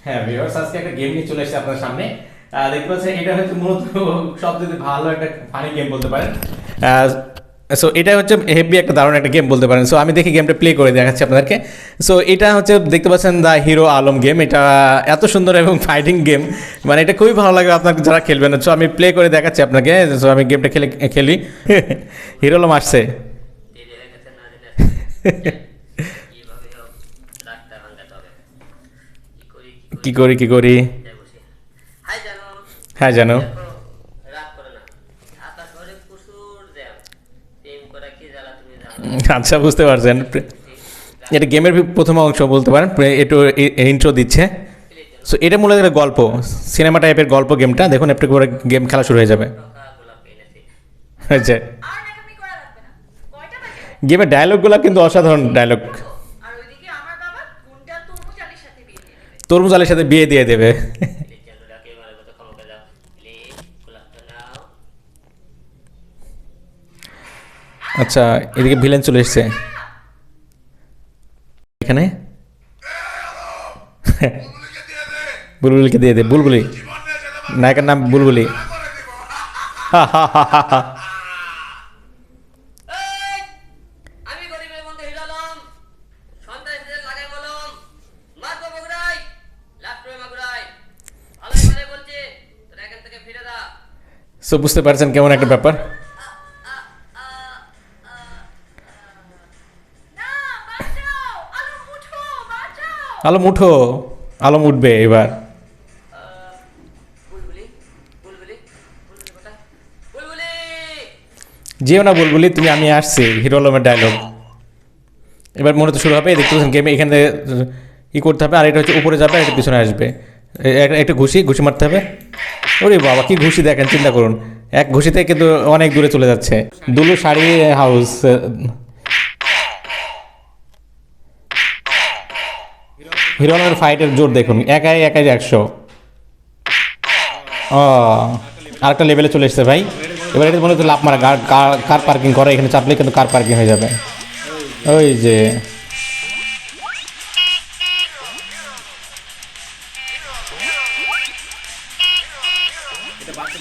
হ্যাঁ ভিউয়ার্স আজকে একটা গেম নিয়ে চলে আপনার সামনে দেখতে পাচ্ছেন এটা হচ্ছে মূলত সবচেয়ে ভালো একটা ফানি গেম বলতে পারেন সো এটা হচ্ছে হেভি একটা দারুণ একটা গেম বলতে পারেন সো আমি দেখি গেমটা প্লে করে দেখাচ্ছি আপনাদেরকে সো এটা হচ্ছে দেখতে পাচ্ছেন দ্য হিরো আলম গেম এটা এত সুন্দর এবং ফাইটিং গেম মানে এটা খুবই ভালো লাগে আপনাকে যারা খেলবেন সো আমি প্লে করে দেখাচ্ছি আপনাকে সো আমি গেমটা খেলে খেলি হিরো আলম আসছে দেরি হয়ে গেছে না দিলে কীভাবে হোক রাগটা ভাঙাতে হবে কি করি কি করি কি করি? হ্যাঁ জানো। আচ্ছা বুঝতে পারছেন। এটা গেমের প্রথম অংশ বলতে পারেন। একটু ইন্ট্রো দিচ্ছে। সো এটা মূলত একটা গল্প। সিনেমা টাইপের গল্প গেমটা। দেখুন একটু করে গেম খেলা শুরু হয়ে যাবে। আচ্ছা গেমের ডায়লগগুলো কিন্তু অসাধারণ ডায়লগ আর ওইদিকে আমার বাবা গুন্ডা তরমুজ আলীর সাথে বিয়ে দিয়ে দেবে তরমুজ আলীর সাথে বিয়ে দিয়ে দেবে। আচ্ছা এদিকে ভিলেন চলে এসছে। এখানে? বুলবুলিকে দিয়ে দে। বুলবুলি। নায়কের নাম বুলবুলি। হা হা হা হা হা এই, আমি গরিবের মধ্যে হিরালাম সন্ত্রাসীদের লাগাই বললাম মারবো বগুড়াই লাফটুয়ে মাগুরাই ভালো করে বলছে তোরা এখান থেকে ফিরে দা সো বুঝতে পারছেন কেমন একটা ব্যাপার? আলম উঠো আলম উঠবে এবার। যেও না বুলবুলি, তুমি, আমি আসছি, হিরো আলমের ডায়লগ এবার মনে তো শুরু হবে দেখতে পাচ্ছেন গেমে এখানে ই করতে হবে, আর এটা হচ্ছে উপরে যাবে, আর এটা পিছনে আসবে। একটা ঘুষি ঘুষি মারতে হবে। ওরে বাবা, কি ঘুষি দেখেন, চিন্তা করুন। এক ঘুষিতে কিন্তু অনেক দূরে চলে যাচ্ছে। দুলু শাড়ি হাউস হিরো আলমের ফাইটের জোর দেখুন। একাই একাই একশো। ও, আরেকটা লেভেলে চলে এসছে ভাই। এবার এটা মনে হচ্ছে লাভ মারা, কার পার্কিং করে এখানে চাপলে কিন্তু কার পার্কিং হয়ে যাবে। ওই যে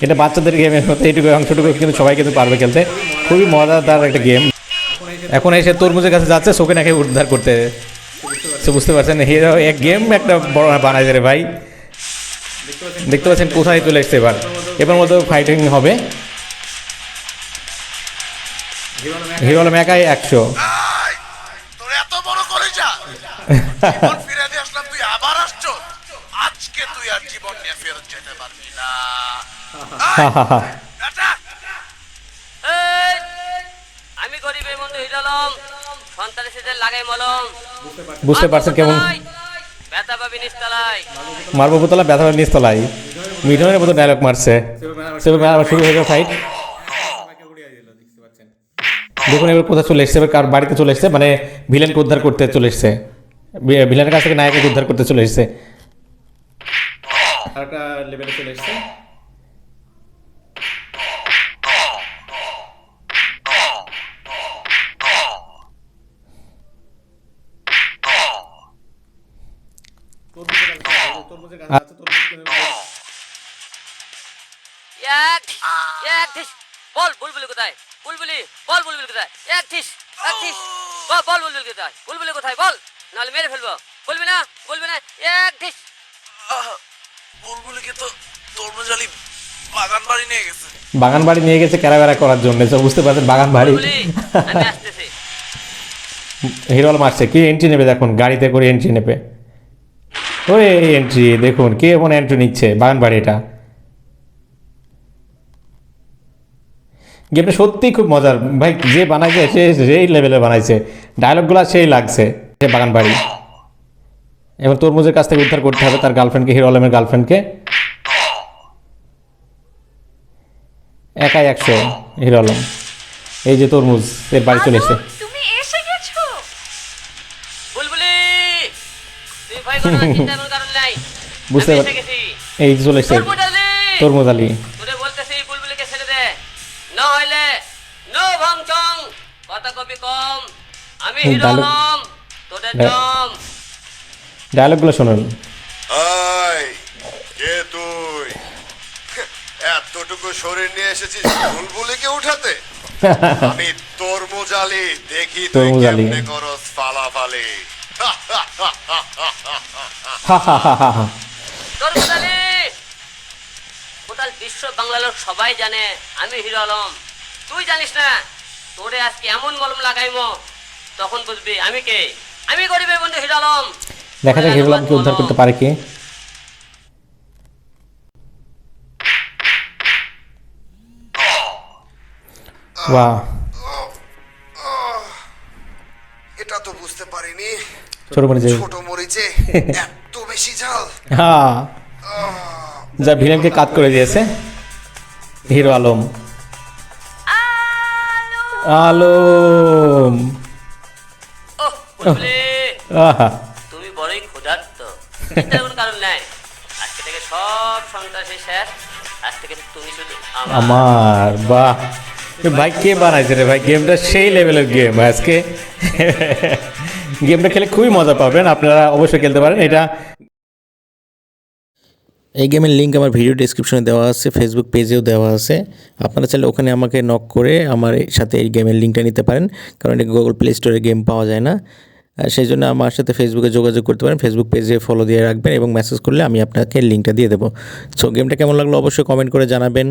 এটা বাচ্চাদের গেমের মতো এইটুকু অংশটুকু কিন্তু সবাই কিন্তু পারবে খেলতে। খুবই মজাদার একটা গেম এখন এসে তরমুজের কাছে যাচ্ছে চোখে নাকি উদ্ধার করতে। সে বুঝতে পারছেন হিরো এক গেম একটা বড় বানাই রে ভাই। দেখতে পাচ্ছেন কোথায় চলে এসছে এবার। এবার মতো ফাইটিং হবে। হিরো আলম একাই একশো। আমি গরিবের মধ্যে হিরালাম সন্ত্রাসীদের লাগাই মলম। বুঝতে পারছেন কেমন? ব্যথা পাবি নিস্তালাই মারবো বোতলা ব্যথা পাবে নিচতলায়। মিঠনের মতো ডায়লগ মারছে। সেভাবে আবার শুরু হয়ে গেল ফাইট দেখুন এবার কোথায় চলে এসছে এবার কার বাড়িতে চলে এসছে মানে ভিলেনকে উদ্ধার করতে চলে এসছে। ভিলেনের কাছ থেকে নায়ককে উদ্ধার করতে চলে এসছে। আরেকটা লেভেলে চলে এসছে। এক এক ঠিস বল বুলবুলি কোথায়? বুলবুলি বল বুলবুলি কোথায়? এক ঠিস এক ঠিস বল বল বুলবুলি কোথায়? বুলবুলি কোথায়? বল নাহলে মেরে ফেলব। বলবি না বলবি না এক ঠিস বুলবুলিকে তো তরমুজালি বাগান বাড়ি নিয়ে গেছে। বাগান বাড়ি নিয়ে গেছে ক্যারাবেরা করার জন্য সব বুঝতে পারছেন বাগান বাড়ি বুলবুলি আমি আসতেছি। হিরো আলম কি এন্ট্রি নেবে দেখুন গাড়িতে করে এন্ট্রি নেবে। ওরে এন্ট্রি দেখুন, কে এমন এন্ট্রি নিচ্ছে? বাগান বাড়ি এটা। গেমটা সত্যিই খুব মজার। ভাই, যে বানাইছে, সে সেই লেভেলে বানাইছে। ডায়লগগুলো সেই লাগছে সে বাগান বাড়ি এবার তরমুজের কাছ থেকে উদ্ধার করতে হবে তার গার্লফ্রেন্ডকে হিরো আলমের গার্লফ্রেন্ডকে একাই একশো হিরো আলম এই যে তরমুজ, এর বাড়ি চলে এসছে। বুঝতে এই চলে তরমুজ আলী। কম। আমি জম তুই? এতটুকু শরীর নিয়ে এসেছিস বুলবুলিকে উঠাতে? আমি তরমুজ আলী দেখি তুই তরমুজ আলী। কেমনে করস ফালাফালি। তোর কোথালি কোথাল বিশ্ব বাংলা লোক সবাই জানে আমি হিরো আলম। তুই জানিস না তোরে আজকে এমন মলম লাগাইমো তখন বুঝবি আমি কে? আমি গরিবের বন্ধু হিরো আলম। দেখা যাক হিরোলামকে উদ্ধার করতে পারে কি। বাহ এটা তো বুঝতে পারিনি। ছোট মনে যাই ছোট মরিচে এত বেশি ঝাল। হ্যাঁ। যা ভিলেনকে কাট করে দিয়েছে। হিরো আলম। আলম। তুমি বড়ই ক্ষুধার্ত। চিন্তার কোনো কারণ নাই। আজকে থেকে সব সন্ত্রাসী শেষ আজ থেকে তুমি শুধু আমার। আমার বাহ। ভাই, কে বানাইছে রে ভাই? গেমটা সেই লেভেলের গেম আজকে গেমটা খেলে খুবই মজা পাবেন। আপনারা অবশ্যই খেলতে পারেন। এটা এই গেমের লিঙ্ক আমার ভিডিও ডিসক্রিপশনে দেওয়া আছে ফেসবুক পেজেও দেওয়া আছে। আপনারা চাইলে ওখানে আমাকে নক করে আমার সাথে এই গেমের লিঙ্কটা নিতে পারেন, কারণ এটা গুগল প্লে স্টোরে গেম পাওয়া যায় না। সেই জন্য আমার সাথে ফেসবুকে যোগাযোগ করতে পারেন। ফেসবুক পেজে ফলো দিয়ে রাখবেন এবং মেসেজ করলে আমি আপনাকে লিঙ্কটা দিয়ে দেবো। সো গেমটা কেমন লাগল অবশ্যই কমেন্ট করে জানাবেন।